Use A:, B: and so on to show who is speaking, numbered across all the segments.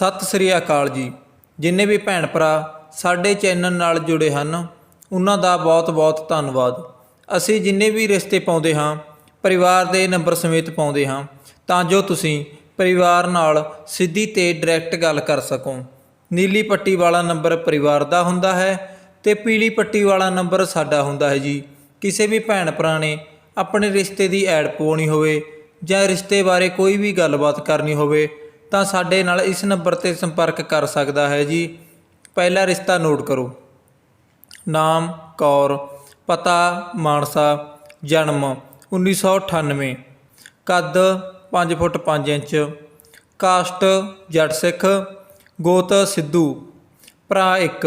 A: ਸਤਿ ਸ੍ਰੀ ਅਕਾਲ ਜੀ। ਜਿੰਨੇ ਵੀ ਭੈਣ ਭਰਾ ਸਾਡੇ ਚੈਨਲ ਨਾਲ ਜੁੜੇ ਹਨ, ਉਹਨਾਂ ਦਾ ਬਹੁਤ-ਬਹੁਤ ਧੰਨਵਾਦ। ਅਸੀਂ ਜਿੰਨੇ ਵੀ ਰਿਸ਼ਤੇ ਪਾਉਂਦੇ ਹਾਂ, ਪਰਿਵਾਰ ਦੇ ਨੰਬਰ ਸਮੇਤ ਪਾਉਂਦੇ ਹਾਂ, ਤਾਂ ਜੋ ਤੁਸੀਂ ਪਰਿਵਾਰ ਨਾਲ ਸਿੱਧੀ ਤੇ ਡਾਇਰੈਕਟ ਗੱਲ ਕਰ ਸਕੋ। ਨੀਲੀ ਪੱਟੀ ਵਾਲਾ ਨੰਬਰ ਪਰਿਵਾਰ ਦਾ ਹੁੰਦਾ ਹੈ ਤੇ ਪੀਲੀ ਪੱਟੀ ਵਾਲਾ ਨੰਬਰ ਸਾਡਾ ਹੁੰਦਾ ਹੈ ਜੀ। ਕਿਸੇ ਵੀ ਭੈਣ ਭਰਾ ਨੇ ਆਪਣੇ ਰਿਸ਼ਤੇ ਦੀ ਐਡ ਪਵਾਉਣੀ ਹੋਵੇ ਜਾਂ ਰਿਸ਼ਤੇ ਬਾਰੇ ਕੋਈ ਵੀ ਗੱਲਬਾਤ ਕਰਨੀ ਹੋਵੇ ਤਾਂ ਸਾਡੇ ਨਾਲ ਇਸ ਨੰਬਰ ਤੇ ਸੰਪਰਕ ਕਰ ਸਕਦਾ ਹੈ ਜੀ। ਪਹਿਲਾ ਰਿਸ਼ਤਾ ਨੋਟ ਕਰੋ। ਨਾਮ, ਕੌਰ, ਪਤਾ, ਮਾਨਸਾ, ਜਨਮ 1998 ਕੱਦ 5 ਫੁੱਟ 5 ਇੰਚ। ਕਾਸਟ, ਜੱਟ ਸਿੱਖ। ਗੋਤ, ਸਿੱਧੂ। ਭਰਾ, ਇੱਕ।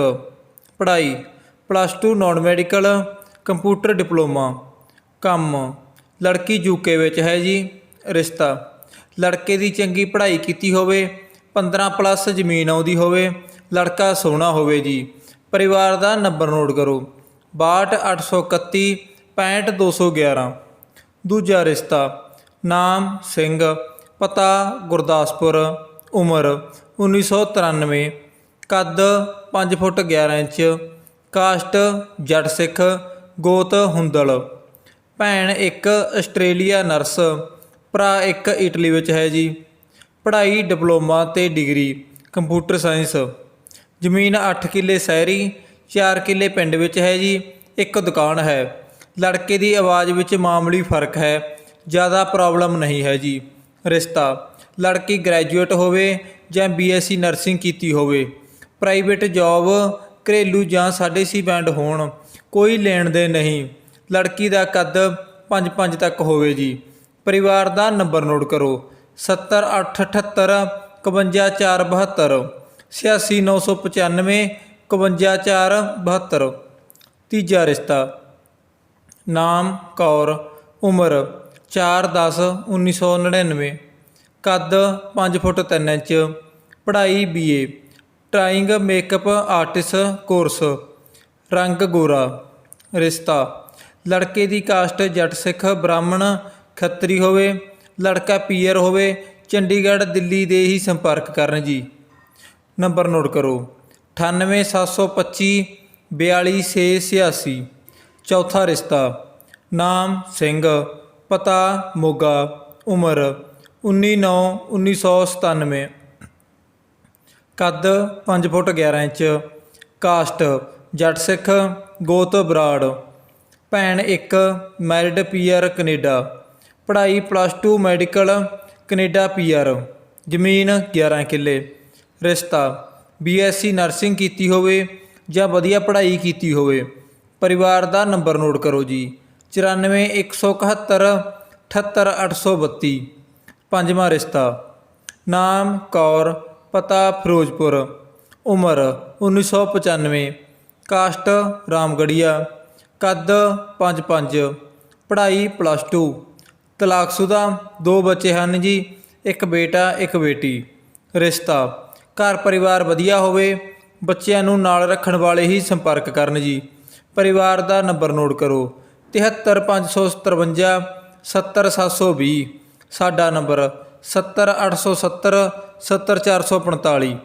A: ਪੜ੍ਹਾਈ plus 2 non medical computer diploma ਕੰਮ, ਲੜਕੀ ਯੂਕੇ ਵਿੱਚ ਹੈ ਜੀ। ਰਿਸ਼ਤਾ। ਲੜਕੇ ਦੀ ਚੰਗੀ ਪੜ੍ਹਾਈ ਕੀਤੀ ਹੋਵੇ 15 ਪਲੱਸ ਜ਼ਮੀਨ ਆਉਂਦੀ ਹੋਵੇ, ਲੜਕਾ ਸੋਹਣਾ ਹੋਵੇ ਜੀ। ਪਰਿਵਾਰ ਦਾ ਨੰਬਰ ਨੋਟ ਕਰੋ। 62831 65211 ਦੂਜਾ ਰਿਸ਼ਤਾ, ਨਾਮ ਸਿੰਘ, ਪਤਾ ਗੁਰਦਾਸਪੁਰ, ਉਮਰ 1993 ਕੱਦ 5 ਫੁੱਟ 11 ਇੰਚ, ਕਾਸਟ ਜੱਟ ਸਿੱਖ, ਗੋਤ ਹੁੰਦਲ। ਭੈਣ ਇੱਕ ਆਸਟ੍ਰੇਲੀਆ ਨਰਸ ਭਰਾ ਇੱਕ ਇਟਲੀ ਵਿੱਚ ਹੈ ਜੀ। ਪੜ੍ਹਾਈ, ਡਿਪਲੋਮਾ ਤੇ ਡਿਗਰੀ, ਕੰਪਿਊਟਰ ਸਾਇੰਸ। ਜ਼ਮੀਨ 8 ਕਿੱਲੇ ਸ਼ਹਿਰੀ 4 ਕਿੱਲੇ ਪਿੰਡ ਵਿੱਚ ਹੈ ਜੀ। ਇੱਕ ਦੁਕਾਨ ਹੈ। ਲੜਕੇ ਦੀ ਆਵਾਜ਼ ਵਿੱਚ ਮਾਮੂਲੀ ਫ਼ਰਕ ਹੈ। ਜ਼ਿਆਦਾ ਪ੍ਰੋਬਲਮ ਨਹੀਂ ਹੈ ਜੀ। ਰਿਸ਼ਤਾ। ਲੜਕੀ ਗ੍ਰੈਜੂਏਟ ਹੋਵੇ ਜਾਂ ਬੀਐਸਸੀ ਨਰਸਿੰਗ ਕੀਤੀ ਹੋਵੇ। ਪ੍ਰਾਈਵੇਟ ਜੌਬ, ਘਰੇਲੂ ਜਾਂ ਸਾਡੇ ਸੀ ਬੈਂਡ ਹੋਣ। ਕੋਈ ਲੈਣ ਦੇ ਨਹੀਂ। ਲੜਕੀ ਦਾ ਕੱਦ 5-5 ਤੱਕ ਹੋਵੇ ਜੀ। ਪਰਿਵਾਰ ਦਾ ਨੰਬਰ ਨੋਟ ਕਰੋ। 70878 51472 86995 51472 ਤੀਜਾ ਰਿਸ਼ਤਾ, ਨਾਮ ਕੌਰ, ਉਮਰ 4-10-1999 ਕੱਦ 5 ਫੁੱਟ 3 ਇੰਚ, ਪੜ੍ਹਾਈ BA trying makeup artist course. ਰੰਗ ਗੋਰਾ, ਰਿਸ਼ਤਾ, ਲੜਕੇ ਦੀ ਕਾਸਟ ਜੱਟ ਸਿੱਖ ਬ੍ਰਾਹਮਣ ਖੱਤਰੀ ਹੋਵੇ, ਲੜਕਾ ਪੀਅਰ ਹੋਵੇ, ਚੰਡੀਗੜ੍ਹ, ਦਿੱਲੀ ਦੇ ਹੀ ਸੰਪਰਕ ਕਰਨ ਜੀ। ਨੰਬਰ ਨੋਟ ਕਰੋ। 98725 42686 ਚੌਥਾ ਰਿਸ਼ਤਾ। ਨਾਮ ਸਿੰਘ। ਪਤਾ ਮੋਗਾ। ਉਮਰ। 19/9/1997 ਕੱਦ 5 ਫੁੱਟ 11 ਇੰਚ। ਕਾਸਟ। ਜੱਟ ਸਿੱਖ। ਗੋਤ ਬਰਾੜ। ਭੈਣ ਇੱਕ। Married PR Canada. ਪੜ੍ਹਾਈ ਪਲੱਸ 2 ਮੈਡੀਕਲ ਕੈਨੇਡਾ ਪੀਆਰ ਜ਼ਮੀਨ 11 ਕਿੱਲੇ, ਰਿਸ਼ਤਾ ਬੀਐਸਸੀ ਨਰਸਿੰਗ ਕੀਤੀ ਹੋਵੇ ਜਾਂ ਵਧੀਆ ਪੜ੍ਹਾਈ ਕੀਤੀ ਹੋਵੇ, ਪਰਿਵਾਰ ਦਾ ਨੰਬਰ ਨੋਟ ਕਰੋ ਜੀ 94171 78832 ਪੰਜਵਾਂ ਰਿਸ਼ਤਾ, ਨਾਮ ਕੌਰ, ਪਤਾ ਫਿਰੋਜ਼ਪੁਰ, ਉਮਰ 1995 ਕਾਸਟ ਰਾਮਗੜੀਆ, ਕੱਦ 55 ਪੜ੍ਹਾਈ ਪਲੱਸ 2 ਤਲਾਕਸ਼ੁਦਾ ਦੋ ਬੱਚੇ ਹਨ ਜੀ, ਇੱਕ ਬੇਟਾ, ਇੱਕ ਬੇਟੀ। ਰਿਸ਼ਤਾ, ਘਰ ਪਰਿਵਾਰ ਵਧੀਆ ਹੋਵੇ, ਬੱਚਿਆਂ ਨੂੰ ਨਾਲ ਰੱਖਣ ਵਾਲੇ ਹੀ ਸੰਪਰਕ ਕਰਨ ਜੀ। ਪਰਿਵਾਰ ਦਾ ਨੰਬਰ ਨੋਟ ਕਰੋ 73557 70720 ਸਾਡਾ ਨੰਬਰ 70870 70445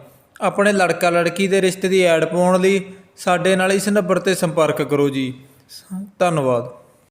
A: ਆਪਣੇ ਲੜਕਾ ਲੜਕੀ ਦੇ ਰਿਸ਼ਤੇ ਦੀ ਐਡ ਪਾਉਣ ਲਈ ਸਾਡੇ ਨਾਲ ਇਸ ਨੰਬਰ ਤੇ ਸੰਪਰਕ ਕਰੋ ਜੀ। ਧੰਨਵਾਦ।